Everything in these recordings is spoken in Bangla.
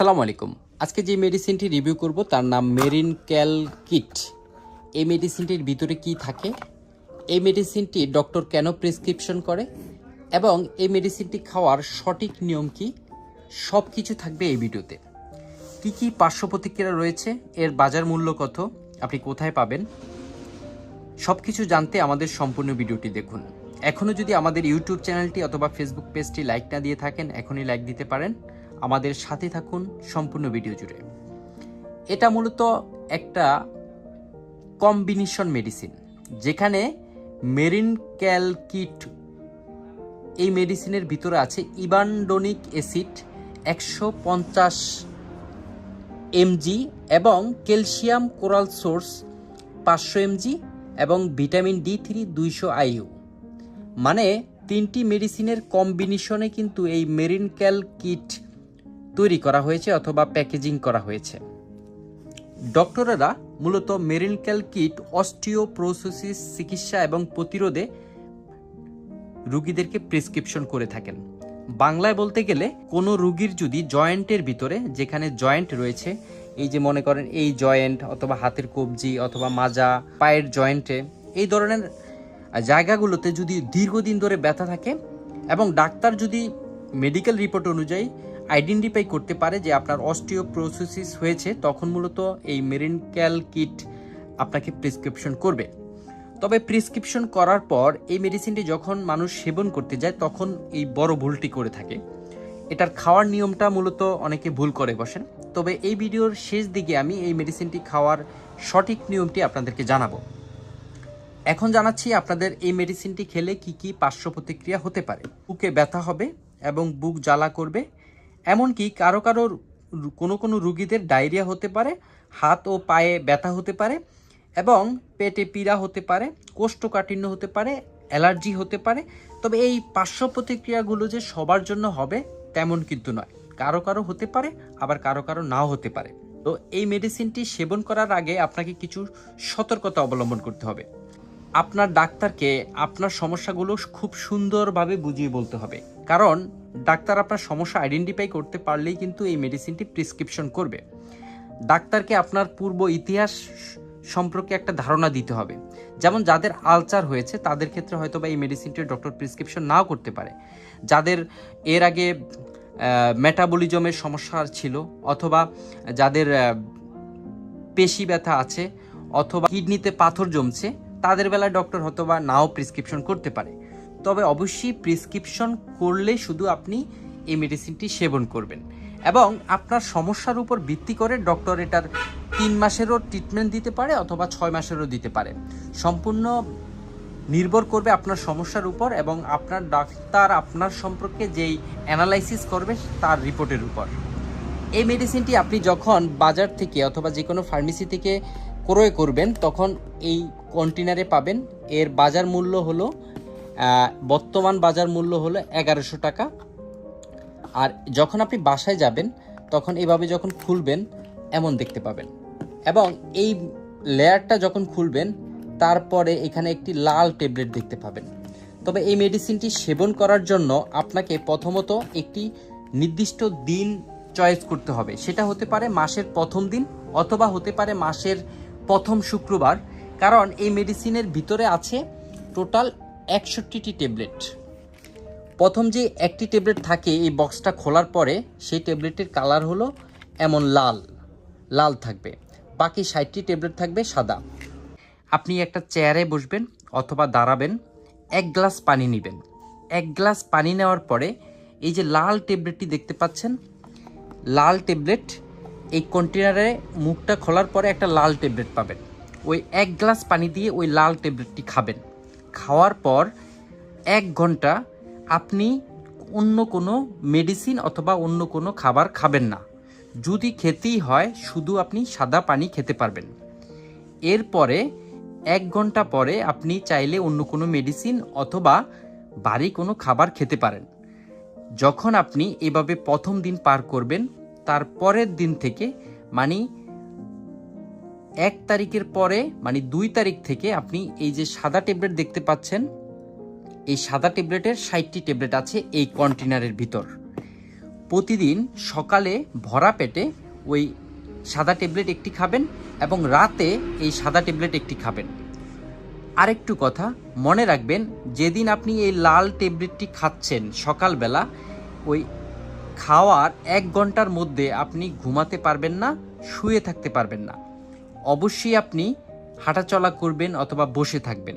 আসসালামু আলাইকুম। আজকে যে মেডিসিনটি রিভিউ করব, তার নাম মেরিন ক্যাল কিট এই মেডিসিনটির ভিতরে কি থাকে? এই মেডিসিনটি ডক্টর কেন প্রেসক্রিপশন করে? এবং এই মেডিসিনটি খাওয়ার সঠিক নিয়ম কি? সব কিছু থাকবে এই ভিডিওতে। কি কি পার্শ্ব প্রতিক্রিয়া রয়েছে? এর বাজার মূল্য কত? আপনি কোথায় পাবেন? সব কিছু জানতে আমাদের সম্পূর্ণ ভিডিওটি দেখুন। এখনও যদি আমাদের ইউটিউব চ্যানেলটি অথবা ফেসবুক পেজটি লাইক না দিয়ে থাকেন, এখনই লাইক দিতে পারেন। আমাদের সাথে থাকুন সম্পূর্ণ ভিডিও জুড়ে। এটা মূলত একটা কম্বিনেশন মেডিসিন, যেখানে মেরিন ক্যাল কিট, এই মেডিসিনের ভিতরে আছে ইবানডোনিক অ্যাসিড একশো পঞ্চাশ এমজি এবং ক্যালসিয়াম কোরাল সোর্স পাঁচশো এমজি এবং ভিটামিন ডি থ্রি দুইশো আইইউ মানে তিনটি মেডিসিনের কম্বিনেশনে কিন্তু এই মেরিন ক্যাল কিট তৈরি করা হয়েছে অথবা প্যাকেজিং করা হয়েছে। ডক্টরেরা মূলত মেরিন ক্যাল কিট, অস্টিওপ্রোসোসিস, চিকিৎসা এবং প্রতিরোধে রুগীদেরকে প্রেসক্রিপশন করে থাকেন। বাংলায় বলতে গেলে কোনো রুগীর যদি জয়েন্টের ভিতরে, যেখানে জয়েন্ট রয়েছে, এই যে মনে করেন এই জয়েন্ট অথবা হাতের কবজি অথবা মাজা, পায়ের জয়েন্টে, এই ধরনের জায়গাগুলোতে যদি দীর্ঘদিন ধরে ব্যথা থাকে এবং ডাক্তার যদি মেডিকেল রিপোর্ট অনুযায়ী আইডেন্টিফাই করতে পারে যে আপনার অস্টিওপ্রোসিস হয়েছে, তখন মূলত এই মেরিন ক্যাল কিট আপনাকে প্রেসক্রিপশন করবে। তবে প্রেসক্রিপশন করার পর এই মেডিসিনটি যখন মানুষ সেবন করতে যায়, তখন এই বড় ভুলটি করে থাকে। এটার খাওয়ার নিয়মটা মূলত অনেকে ভুল করে বসেন। তবে এই ভিডিওর শেষ দিকে আমি এই মেডিসিনটি খাওয়ার সঠিক নিয়মটি আপনাদেরকে জানাব। এখন জানাচ্ছি আপনাদের এই মেডিসিনটি খেলে কি কি পার্শ্ব প্রতিক্রিয়া হতে পারে। বুকে ব্যথা হবে এবং বুক জ্বালা করবে এমনকি কারও কারও কোনো কোনো রুগীদের ডায়রিয়া হতে পারে, হাত ও পায়ে ব্যথা হতে পারে এবং পেটে পীড়া হতে পারে, কোষ্ঠকাঠিন্য হতে পারে, অ্যালার্জি হতে পারে। তবে এই পার্শ্ব প্রতিক্রিয়াগুলো যে সবার জন্য হবে তেমন কিন্তু নয়। কারও কারও হতে পারে, আবার কারও কারও নাও হতে পারে। তো এই মেডিসিনটি সেবন করার আগে আপনাকে কিছু সতর্কতা অবলম্বন করতে হবে। আপনার ডাক্তারকে আপনার সমস্যাগুলো খুব সুন্দরভাবে বুঝিয়ে বলতে হবে। কারণ ডাক্তার আপনার সমস্যা আইডেন্টিফাই করতে পারলেই কিন্তু এই মেডিসিনটি প্রেসক্রিপশন করবে। ডাক্তারকে আপনার পূর্ব ইতিহাস সম্পর্কে একটা ধারণা দিতে হবে। যেমন যাদের আলচার হয়েছে, তাদের ক্ষেত্রে হয়তো বা এই মেডিসিনটি ডক্টর প্রেসক্রিপশন নাও করতে পারে। যাদের এর আগে মেটাবলিজমের সমস্যা ছিল, অথবা যাদের পেশি ব্যথা আছে, অথবা কিডনিতে পাথর জমছে, তাদের বেলায় ডক্টর হয়তো বা নাও প্রেসক্রিপশন করতে পারে। তবে অবশ্যই প্রেসক্রিপশন করলে শুধু আপনি এই মেডিসিনটি সেবন করবেন। এবং আপনার সমস্যার উপর ভিত্তি করে ডক্টর এটার তিন মাসেরও ট্রিটমেন্ট দিতে পারে অথবা ছয় মাসেরও দিতে পারে। সম্পূর্ণ নির্ভর করবে আপনার সমস্যার উপর এবং আপনার ডাক্তার আপনার সম্পর্কে যেই অ্যানালাইসিস করবে তার রিপোর্টের উপর। এই মেডিসিনটি আপনি যখন বাজার থেকে অথবা যে কোনো ফার্মেসি থেকে ক্রয় করবেন, তখন এই কন্টেনারে পাবেন। এর বাজার মূল্য হলো বর্তমান বাজার মূল্য হলো এগারোশো টাকা। আর যখন আপনি বাসায় যাবেন, তখন এভাবে যখন খুলবেন, এমন দেখতে পাবেন। এবং এই লেয়ারটা যখন খুলবেন, তারপরে এখানে একটি লাল ট্যাবলেট দেখতে পাবেন। তবে এই মেডিসিনটি সেবন করার জন্য আপনাকে প্রথমত একটি নির্দিষ্ট দিন চয়েস করতে হবে। সেটা হতে পারে মাসের প্রথম দিন অথবা হতে পারে মাসের প্রথম শুক্রবার। কারণ এই মেডিসিনের ভিতরে আছে টোটাল একষট্টিটি ট্যাবলেট। প্রথম যে একটি ট্যাবলেট থাকে এই বক্সটা খোলার পরে সেই ট্যাবলেটের কালার হলো এমন লাল লাল থাকবে। বাকি ষাটটি ট্যাবলেট থাকবে সাদা। আপনি একটা চেয়ারে বসবেন অথবা দাঁড়াবেন, এক গ্লাস পানি নেবেন। এক গ্লাস পানি নেওয়ার পরে এই যে লাল ট্যাবলেটটি দেখতে পাচ্ছেন, লাল ট্যাবলেট এই কন্টেনারে মুখটা খোলার পরে একটা লাল ট্যাবলেট পাবেন। ওই এক গ্লাস পানি দিয়ে ওই লাল ট্যাবলেটটি খাবেন। খাওয়ার পর এক ঘণ্টা আপনি অন্য কোনো মেডিসিন অথবা অন্য কোনো খাবার খাবেন না। যদি খেতেই হয়, শুধু আপনি সাদা পানি খেতে পারবেন। এরপরে এক ঘণ্টা পরে আপনি চাইলে অন্য কোনো মেডিসিন অথবা বাড়ি কোনো খাবার খেতে পারেন। যখন আপনি এভাবে প্রথম দিন পার করবেন তার পরের দিন থেকে মানে এক তারিখের পরে মানে দুই তারিখ থেকে আপনি এই যে সাদা ট্যাবলেট দেখতে পাচ্ছেন, এই সাদা ট্যাবলেটের ষাটটি ট্যাবলেট আছে এই কন্টেনারের ভিতর। প্রতিদিন সকালে ভরা পেটে ওই সাদা ট্যাবলেট একটি খাবেন এবং রাতে এই সাদা ট্যাবলেট একটি খাবেন। আরেকটু কথা, মনে রাখবেন, যেদিন আপনি এই লাল ট্যাবলেটটি খাচ্ছেন সকালবেলা, ওই খাওয়ার এক ঘণ্টার মধ্যে আপনি ঘুমাতে পারবেন না, শুয়ে থাকতে পারবেন না। অবশ্যই আপনি হাঁটাচলা করবেন অথবা বসে থাকবেন।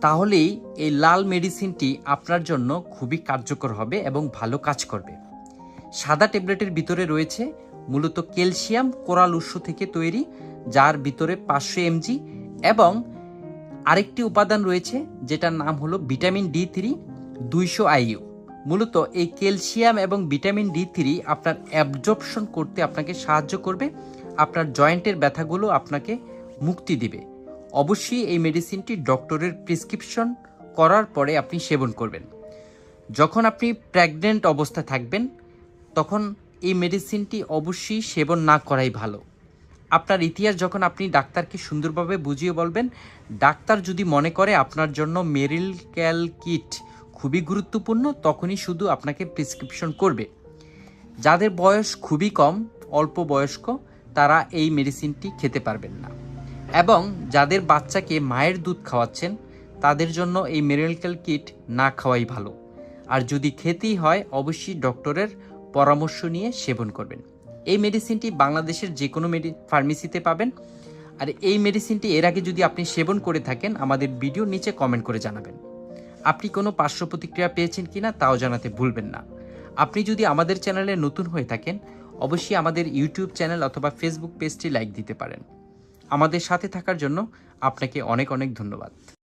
তাহলেই এই লাল মেডিসিনটি আপনার জন্য খুবই কার্যকর হবে এবং ভালো কাজ করবে। সাদা ট্যাবলেটের ভিতরে রয়েছে মূলত ক্যালসিয়াম কোরাল উৎস থেকে তৈরি, যার ভিতরে পাঁচশো এমজি এবং আরেকটি উপাদান রয়েছে যেটার নাম হলো ভিটামিন ডি থ্রি দুইশো আইইউ। মূলত এই ক্যালসিয়াম এবং ভিটামিন ডি থ্রি আপনার অ্যাবজর্পশন করতে আপনাকে সাহায্য করবে আপনার জয়েন্টের ব্যথাগুলো আপনাকে মুক্তি দিবে। অবশ্যই এই মেডিসিনটি ডক্টরের প্রেসক্রিপশন করার পরে আপনি সেবন করবেন। যখন আপনি প্রেগনেন্ট অবস্থায় থাকবেন, তখন এই মেডিসিনটি অবশ্যই সেবন না করাই ভালো। আপনার ইতিহাস যখন আপনি ডাক্তারকে সুন্দরভাবে বুঝিয়ে বলবেন, ডাক্তার যদি মনে করে আপনার জন্য মেরিল ক্যাল কিট খুবই গুরুত্বপূর্ণ, তখনই শুধু আপনাকে প্রেসক্রিপশন করবে। যাদের বয়স খুবই কম, অল্প বয়স্ক তারা এই মেডিসিনটি খেতে পারবেন না। এবং যাদের বাচ্চাকে মায়ের দুধ খাওয়াচ্ছেন, তাদের জন্য এই মেরিলক্যাল কিট না খাওয়াই ভালো। আর যদি খেতেই হয়, অবশ্যই ডক্টরের পরামর্শ নিয়ে সেবন করবেন। এই মেডিসিনটি বাংলাদেশের যে কোনো মেডি, ফার্মেসিতে পাবেন। আর এই মেডিসিনটি এর আগে যদি আপনি সেবন করে থাকেন, আমাদের ভিডিও নিচে কমেন্ট করে জানাবেন। আপনি কোনো পার্শ্ব প্রতিক্রিয়া পেয়েছেন কিনা, তাও জানাতে ভুলবেন না। আপনি যদি আমাদের চ্যানেলে নতুন হয়ে থাকেন অবশ্যই আমাদের ইউটিউব চ্যানেল অথবা ফেসবুক পেজটি লাইক দিতে পারেন। আমাদের সাথে থাকার জন্য আপনাকে অনেক অনেক ধন্যবাদ।